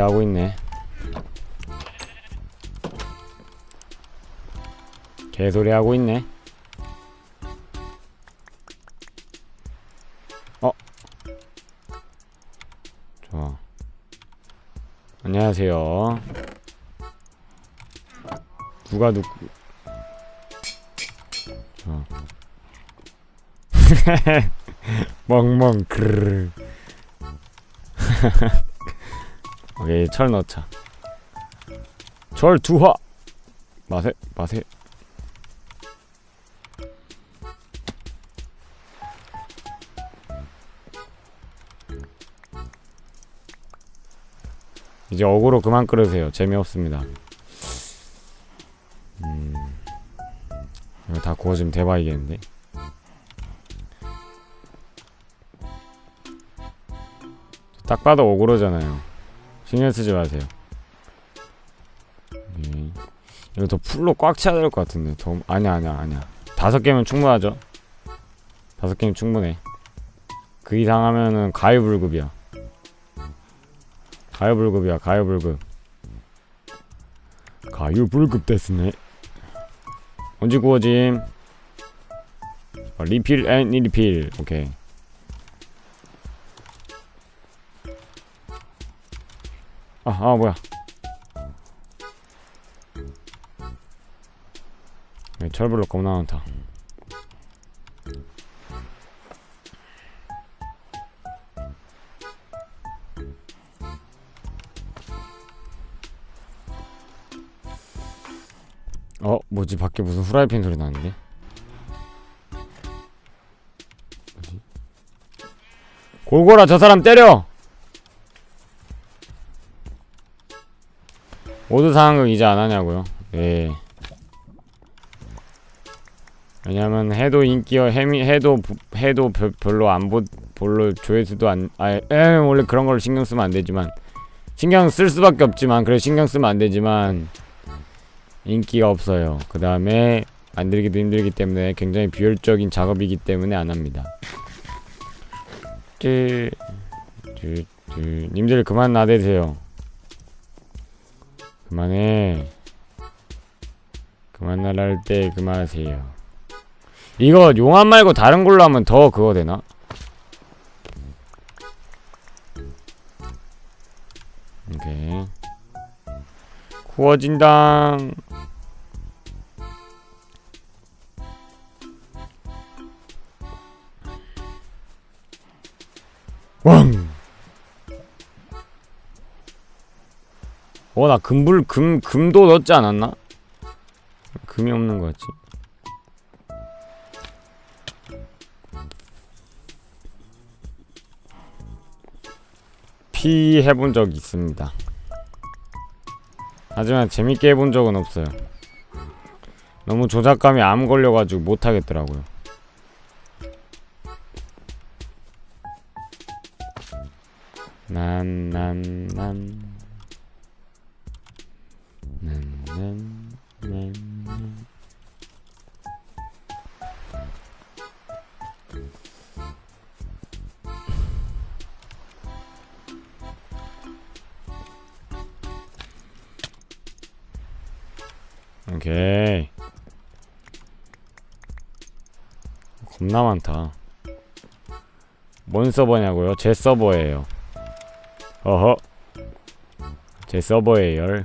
하고 있네. 개소리하고 있네. 어? 좋아. 안녕하세요. 누가 누구 좋아. 멍멍 크르르. 오케이 철 넣자. 철 두화. 마세 마세 이제 어그로 그만 끓으세요. 재미없습니다. 음, 이거 다 구워지면 대박이겠는데? 딱 봐도 어그로잖아요. 신경 쓰지 마세요. 음. 이거 더 풀로 꽉 채워야 될 것 같은데. 더 아니야 아니야 아니야. 다섯 개면 충분하죠. 다섯 개면 충분해. 그 이상 하면은 가위불급이야. 가위불급이야 가위불급. 가위불급 됐으네. 언제 구워짐? 어, 리필 앤 리필. 오케이. 아, 아 뭐야 철불로 겁나 많다 어? 뭐지? 밖에 무슨 후라이팬 소리 나는데? 뭐지? 골고라 저 사람 때려! 모두 상황극 이제 안 하냐고요. 예. 왜냐면 해도 인기어 해미 해도 해도 별로 안보 별로 조회수도 안 아예 원래 그런 걸 신경 쓰면 안 되지만 신경 쓸 수밖에 없지만 그래 신경 쓰면 안 되지만 인기가 없어요. 그 다음에 만들기도 힘들기 때문에 굉장히 비효율적인 작업이기 때문에 안 합니다. 네. 쯔, 쯔. 님들 그만 나대세요. 그만해. 그만하라 할 때 그만하세요. 이거 용암 말고 다른 걸로 하면 더 그거 되나? 오케이. 구워진당. 왕! 어, 나 금불, 금, 금도 넣지 않았나? 금이 없는 거 같지. 피 해본 적 있습니다. 하지만 재밌게 해본 적은 없어요. 너무 조작감이 암 걸려가지고 못하겠더라고요. 난, 난, 난. 네, 네, 네. 오케이. 겁나 많다. 뭔 서버냐고요? 제 서버예요. 어허. 제 서버예요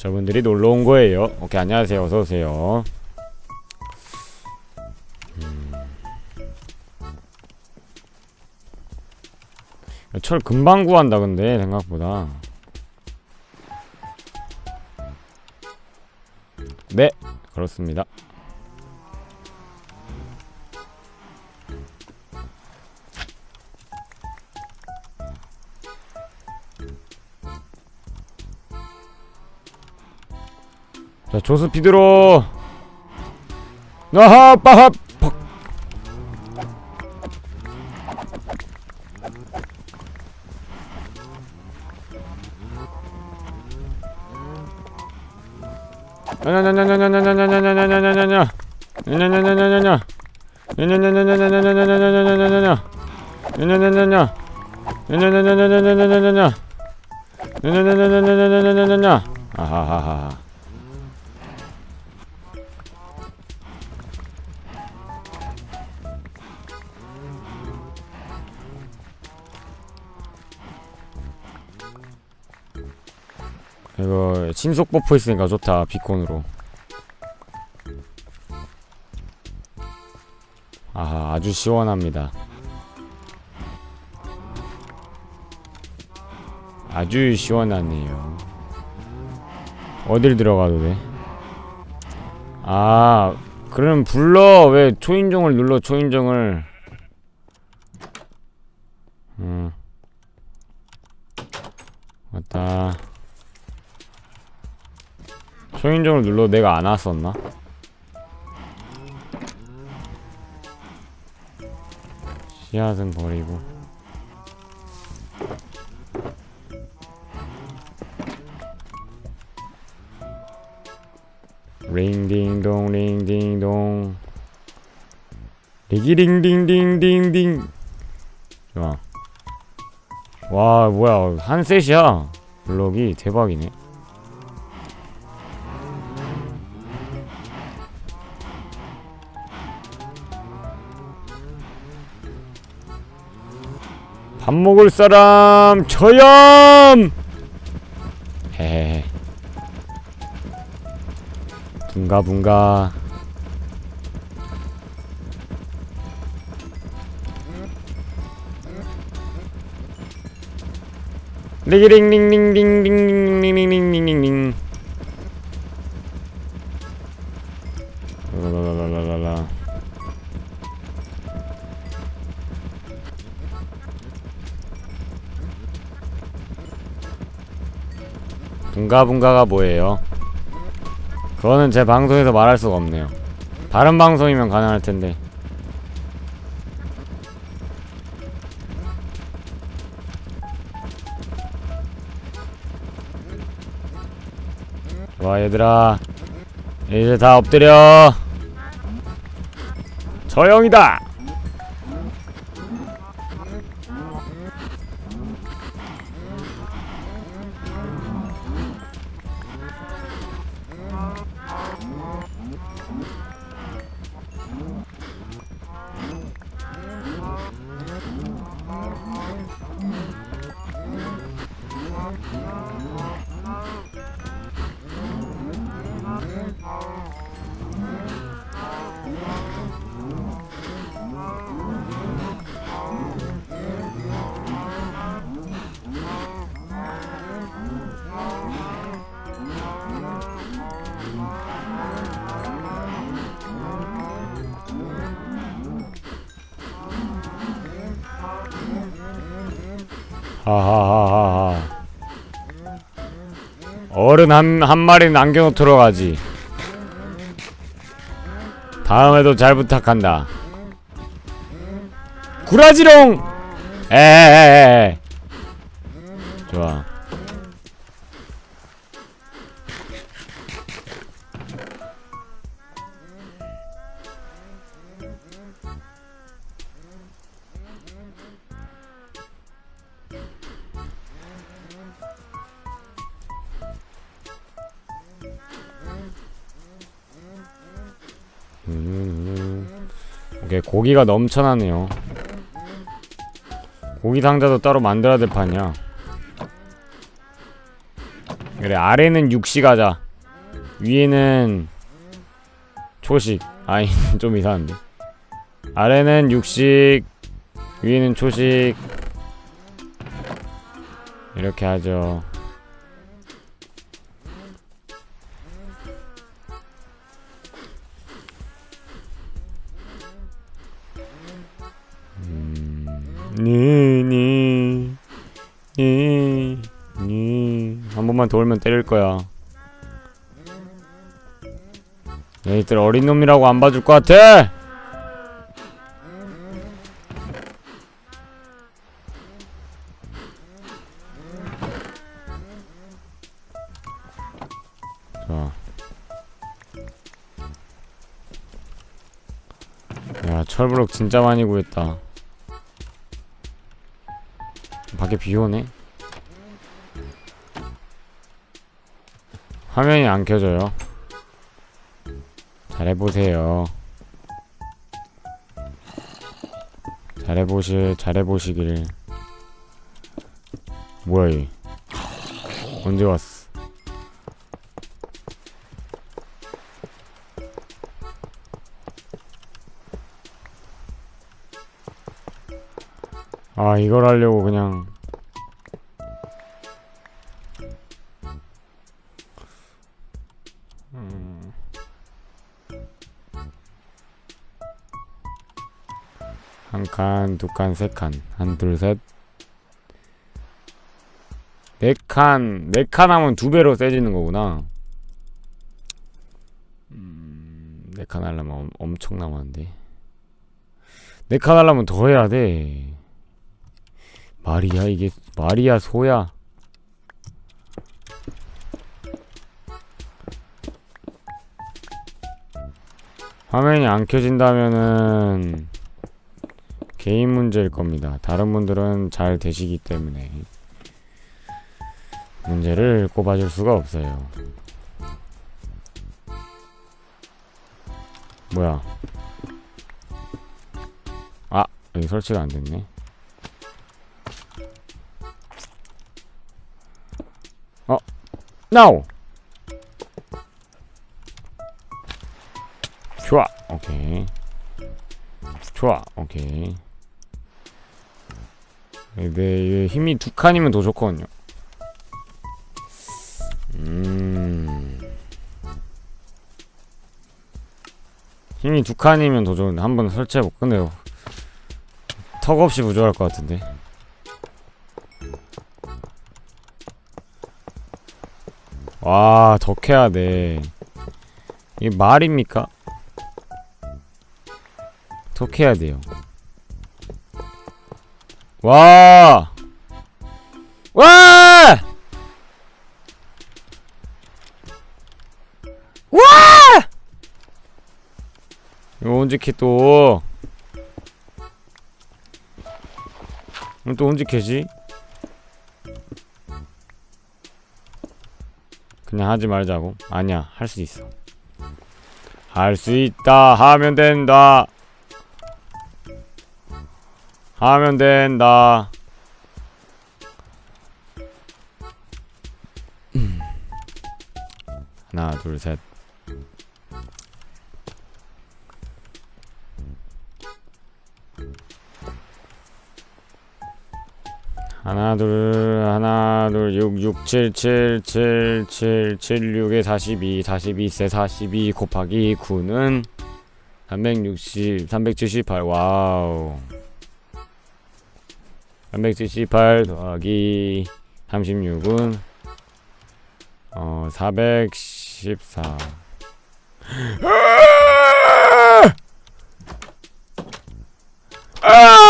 저분들이 놀러 온 거예요. 오케이, 안녕하세요. 어서 오세요. 음. 철 금방 구한다 근데 생각보다. 네, 그렇습니다. 자 조스피드로. 나하 빠합. 신속 버프 있으니까 좋다 비콘으로. 아하 아주 시원합니다. 아주 시원하네요. 어딜 들어가도 돼? 아 그럼 불러! 왜 초인종을 눌러 초인종을 음 맞다 초인종을 눌러 내가 안 왔었나? 씨앗은 버리고. 링딩동 링딩동. 리기링딩딩딩딩. 좋아. 와 뭐야. 한 셋이야. 블럭이 대박이네 밥 먹을 사람 저염 헤헤헤 붕가붕가 리기링링링링링링링링링링링 붕가붕가가 뭐예요? 그거는 제 방송에서 말할 수가 없네요. 다른 방송이면 가능할 텐데. 좋아 얘들아 이제 다 엎드려 저형이다 하하하하하. 어른 한, 한 마리 남겨놓도록 하지. 다음에도 잘 부탁한다. 구라지롱! 에에에에. 좋아 고기가 넘쳐나네요. 고기 상자도 따로 만들어야 될 판이야. 그래 아래는 육식 하자. 위에는 초식. 아니 좀 이상한데. 아래는 육식, 위에는 초식. 이렇게 하죠. 니니 니니 한 번만 더 올면 때릴 거야. 얘들 어린 놈이라고 안 봐줄 것 같아. 자. 야 철블럭 진짜 많이 구했다. 밖에 비 오네. 화면이 안 켜져요. 잘해보세요. 잘해보시 잘해보시길. 뭐야 이 언제 왔어? 아, 이걸 하려고 그냥. 한 칸, 두 칸, 세 칸. 한, 둘, 셋. 네 칸, 네 칸 하면 두 배로 세지는 거구나. 음, 네 칸 하려면 엄, 엄청 남았는데. 네 칸 하려면 더 해야 돼. 말이야, 이게, 말이야, 소야. 화면이 안 켜진다면은, 개인 문제일 겁니다. 다른 분들은 잘 되시기 때문에 문제를 꼽아줄 수가 없어요. 뭐야? 아 여기 설치가 안 됐네. Now. 좋아, 오케이. 좋아, 오케이. 네, 힘이 두 칸이면 더 좋거든요. 음. 힘이 두 칸이면 더 좋은데 한 번 설치해볼까? 근데 턱없이 부족할 것 같은데. 와, 더 캐야 돼. 이게 말입니까? 더 캐야 돼요. 와! 와! 와! 이거 언제 캐 또? 또 언제 캐지? 그냥 하지 말자고? 아니야, 할 수 있어. 할 수 있다, 하면 된다. 하면 된다. 하나, 둘, 셋. 하나, 둘, 하나, 둘, 6, 6, 7, 7, 7, 7, 7, 6에 42, 42세 42 곱하기 9는 360, 378, 와우. 378 더하기 36은 어 414. 아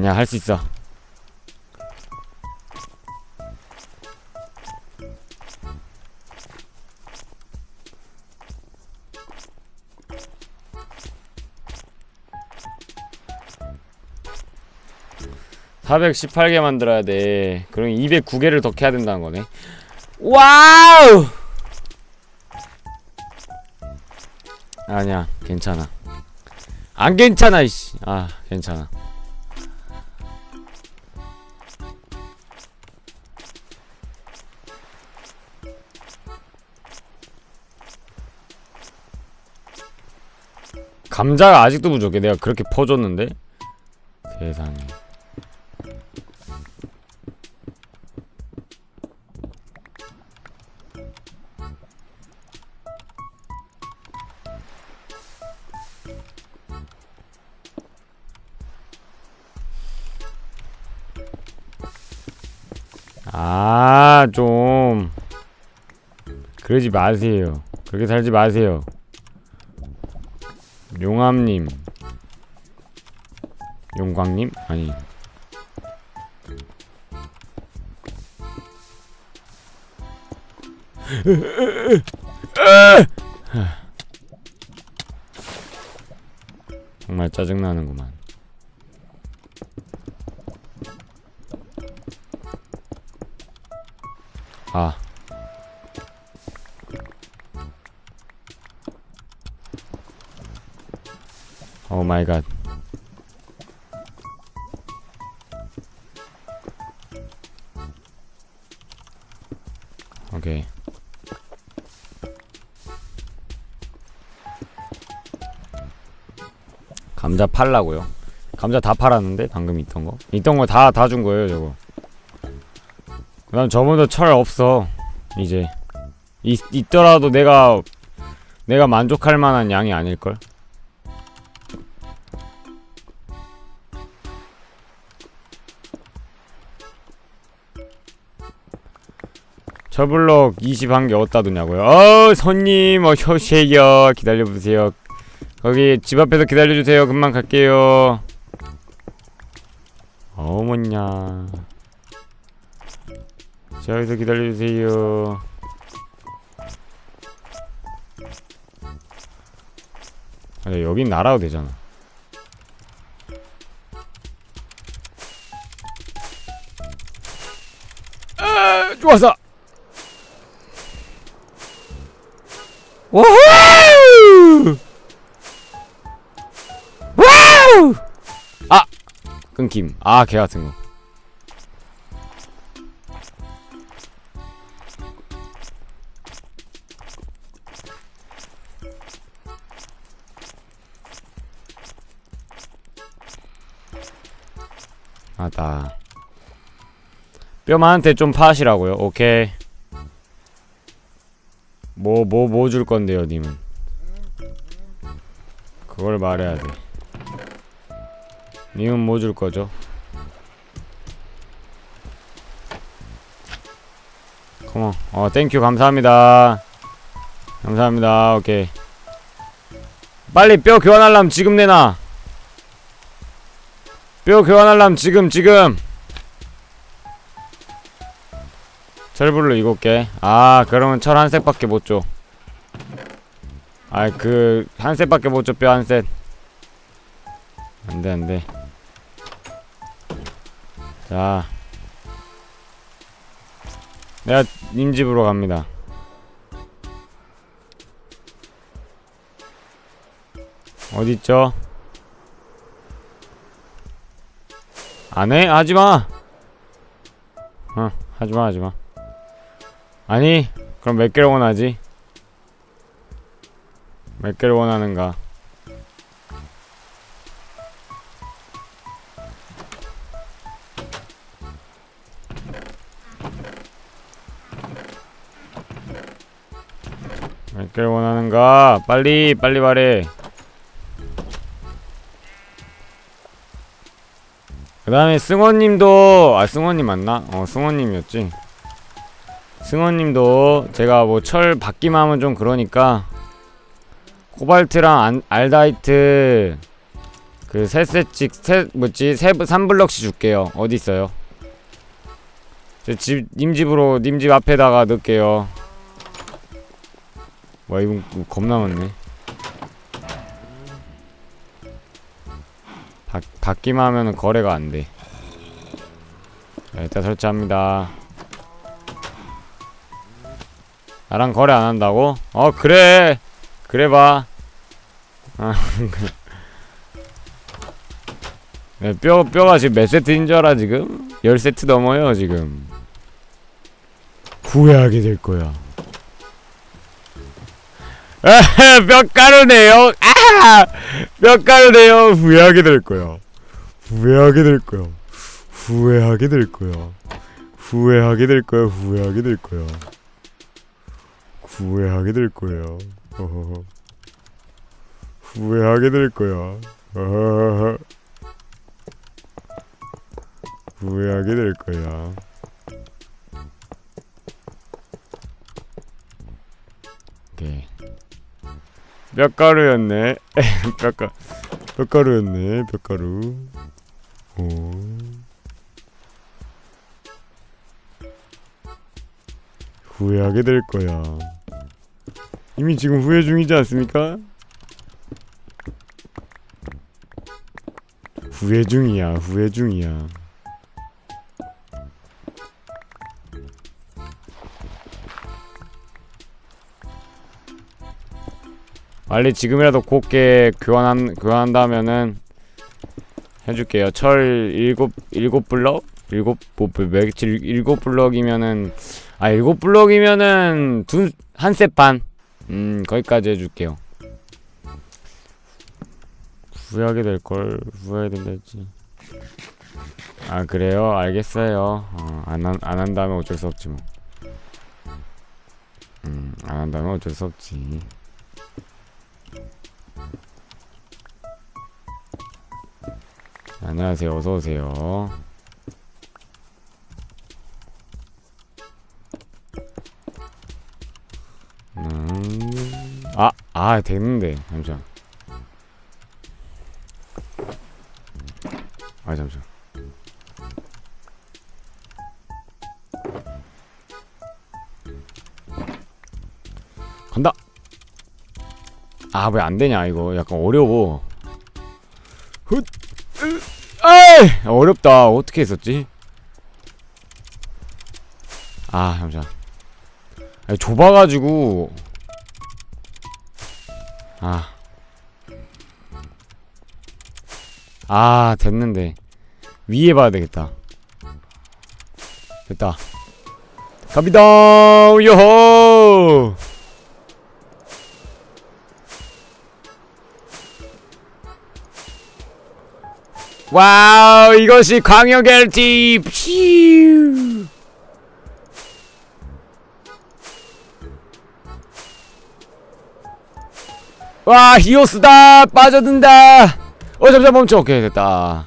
니야 할 수 있어. 418개 만들어야 돼. 그럼 209개를 더 캐야 된다는 거네. 와우! 아니야, 괜찮아. 안 괜찮아, 이씨. 아, 괜찮아. 감자가 아직도 부족해. 내가 그렇게 퍼줬는데. 세상에. 아, 좀. 그러지 마세요. 그렇게 살지 마세요. 용암님. 용광님? 아니. 정말 짜증나는구만. 아. 오 마이 갓. 오케이. 감자 팔라고요. 감자 다 팔았는데 방금 있던 거. 있던 거 다 다 준 거예요, 저거. 그다음 저번도 철 없어. 이제 있, 있더라도 내가 내가 만족할 만한 양이 아닐 걸. 철블럭 20한 개 어디다 두냐고요? 어, 손님 어서오세요. 기다려보세요. 거기 집 앞에서 기다려주세요. 금방 갈게요. 어머냐. 저기서 기다려주세요. 아, 여긴 날아도 되잖아. 아, 좋았어. 와우! 와우! 아! 끊김. 아, 개 같은 거. 맞다. 뼈만한테 좀 파시라고요. 오케이. 뭐 뭐 뭐 줄 건데요, 님은? 그걸 말해야 돼. 님은 뭐 줄 거죠? 컴온. 어, 땡큐 감사합니다. 감사합니다. 오케이. 빨리 뼈 교환하려면 지금 내놔. 뼈 교환하려면 지금 지금. 철불로 일곱 개. 아, 그러면 철 한 셋밖에 못 줘. 아, 그한 셋밖에 못 줘. 뼈 한 셋. 안 돼, 안 돼. 자. 내가 님 집으로 갑니다. 어딨죠? 안 해? 하지 마. 어, 하지 마, 하지 마. 아니, 그럼 몇 개를 원하지? 몇 개를 원하는가? 몇 개를 원하는가? 빨리, 빨리 말해. 그 다음에 승원님도 아 승원님 맞나? 어 승원님이었지 승원님도 제가 뭐 철 받기만 하면 좀 그러니까 코발트랑 안, 알다이트 그 세 세씩 세 뭐지 세 3블럭씩 줄게요 어디 있어요? 제집님 집으로 님 집 앞에다가 넣을게요 와 이거 겁나 많네 받, 받기만 하면은 거래가 안 돼. 자, 일단 설치합니다. 나랑 거래 안 한다고? 어, 그래. 그래 봐. 아, 네, 뼈, 뼈가 지금 몇 세트인 줄 알아, 지금? 10세트 넘어요, 지금. 후회하게 될 거야. 에헤, 뼈가루네요. 아! 뼈가루네요. 후회하게 될 거야. 후회하게 될 거야. 후회하게 될 거야. 후회하게 될 거야. 후회하게 될 거야. 후회하게 될 거야. 후회하게 될 거야. 후회하게 될 거야. 오케이. 뼈가루였네. 뼈가 뼈가루였네. 뼈가루. 오. 후회하게 될 거야. 이미 지금 후회 중이지 않습니까? 후회 중이야 후회 중이야 빨리 지금이라도 곱게 교환한 교환한다면은 해줄게요. 철 일곱 일곱 블럭 일곱 뭐 며칠 일곱 블럭이면은 아 일곱 블럭이면은 두한셋 반. 음 거기까지 해줄게요. 후회하게 될 걸 후회해야 된다 했지. 아 그래요? 알겠어요. 어, 안안 안 한다면 어쩔 수 없지 뭐. 음 안 한다면 어쩔 수 없지. 안녕하세요. 어서 오세요. 음, 아, 아, 됐는데. 잠시만. 아, 잠시만. 간다. 아, 왜 안 되냐, 이거. 약간 어려워. 훗. 에이! 어렵다. 어떻게 했었지? 아, 잠시만. 아니, 좁아가지고. 아. 아, 됐는데. 위에 봐야 되겠다. 됐다. 갑니다! 요호! 와우 이것이 광역 LT 퓨 와 히오스다! 빠져든다! 어 잠시만 멈춰. 오케이 됐다.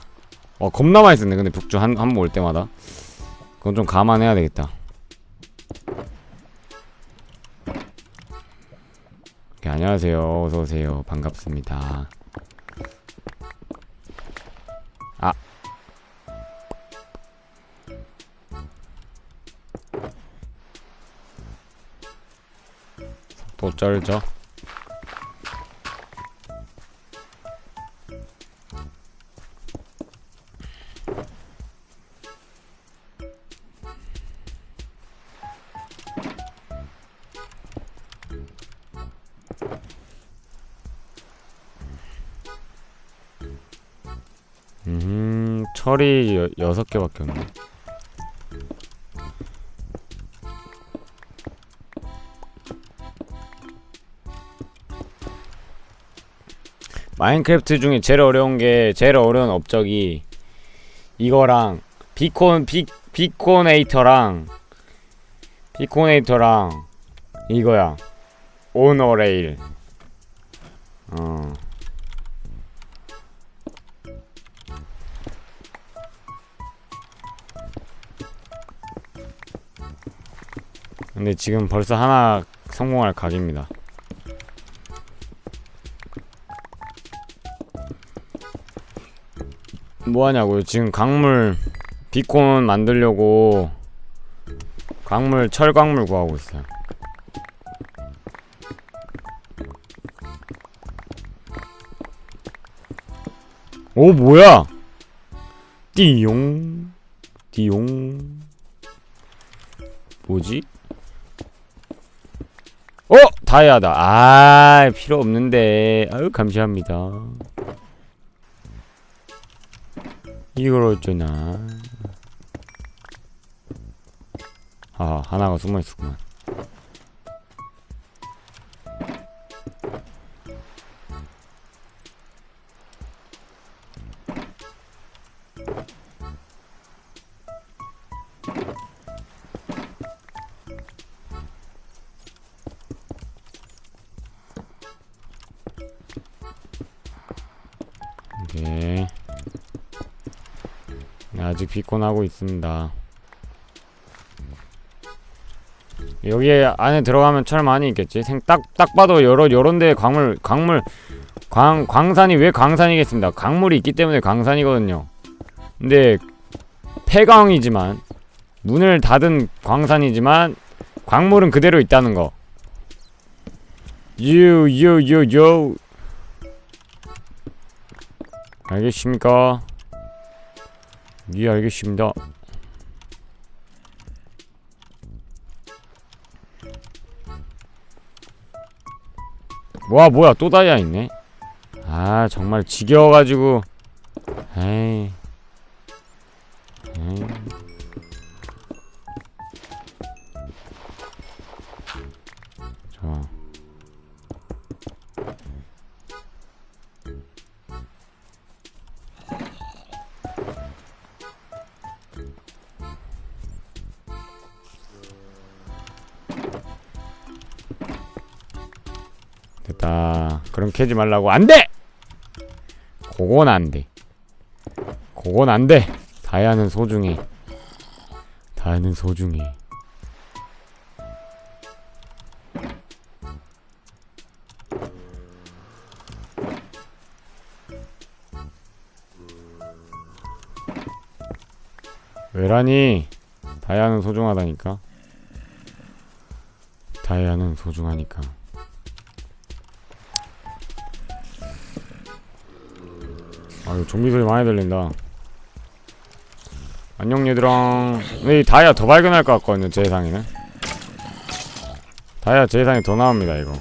어 겁나 많이 썼네. 근데 북주 한 한 번 올 때마다. 그건 좀 감안해야 되겠다. 오케이, 안녕하세요. 어서오세요. 반갑습니다. 또 쩔죠 철이 여, 여섯 개밖에 없네. 마인크래프트 중에 제일 어려운 게 제일 어려운 업적이 이거랑 비콘 비 비코네이터랑 비코네이터랑 이거야. 오너레일. 어 근데 지금 벌써 하나 성공할 각입니다. 뭐하냐고요? 지금 강물 비콘 만들려고 강물 철광물 구하고 있어요. 오 뭐야? 띠용 띠용. 뭐지? 어 다이아다. 아 필요 없는데. 아유 감사합니다. 이걸 어쩌나 아 하나가 숨어있었구만 아직 비콘하고 있습니다. 여기 안에 들어가면 철 많이 있겠지. 생딱딱 봐도 여러 여런 데 광물 광물 광 광산이 왜 광산이겠습니다. 광물이 있기 때문에 광산이거든요. 근데 폐광이지만 문을 닫은 광산이지만 광물은 그대로 있다는 거. 유유유유 알겠습니까? 예 알겠습니다. 와 뭐야 또 다이아 있네? 아 정말 지겨워가지고. 에이 캐지 말라고. 안 돼! 그건 안 돼. 그건 안 돼. 다이아는 소중해 다이아는 소중해 왜라니? 다이아는 소중하다니까. 다이아는 소중하니까 아유 좀비 소리 많이 들린다. 안녕 얘들아. 근데 이 다이아 더 발견할 것 같거든요 제 예상에는. 다이아 제 예상에 더 나옵니다 이거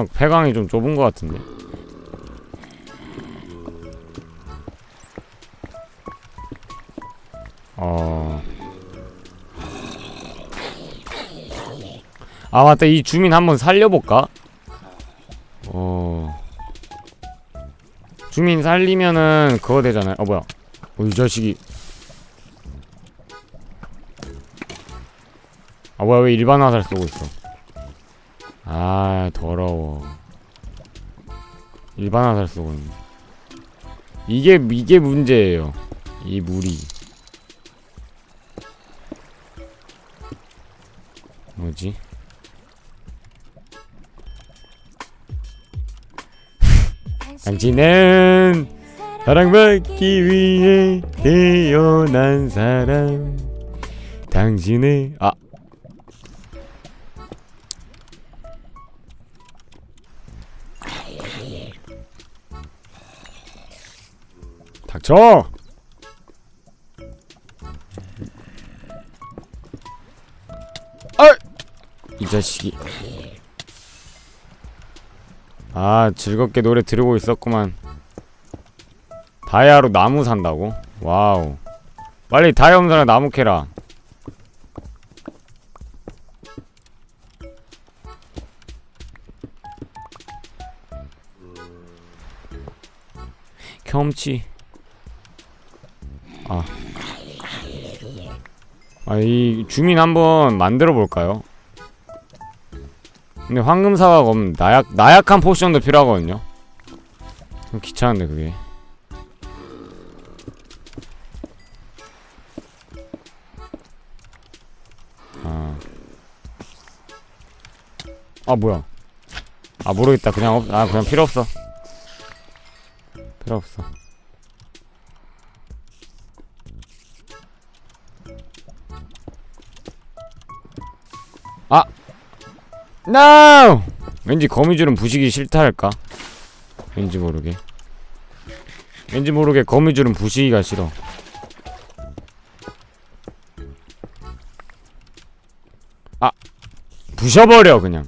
하지만 폐광이 좀 좁은 것 같은데. 어... 아 맞다. 이 주민 한번 살려볼까? 어... 주민 살리면은 그거 되잖아요. 어 뭐야. 어, 이 자식이. 아 뭐야. 왜 일반 화살 쏘고 있어 아 더러워. 일반 화살 쏘고 있네. 이게 이게 문제예요. 이 물이. 뭐지? 당신은 사랑받기 위해 태어난 사람. 당신의 아 닥쳐! 아! 이! 자식이. 아 즐겁게 노래 들으고 있었구만. 다이아로 나무 산다고? 와우. 빨리 다이아 사람 나무 캐라. 겸치 아, 이 주민 한번 만들어 볼까요? 근데 황금 사과가 없는 나약 나약한 포션도 필요하거든요. 좀 귀찮은데 그게. 아. 아 뭐야? 아 모르겠다. 그냥 없. 아 그냥 필요 없어. 필요 없어. 아! NO! 왠지 거미줄은 부시기 싫다 할까? 왠지 모르게 왠지 모르게 거미줄은 부시기가 싫어 아! 부셔버려 그냥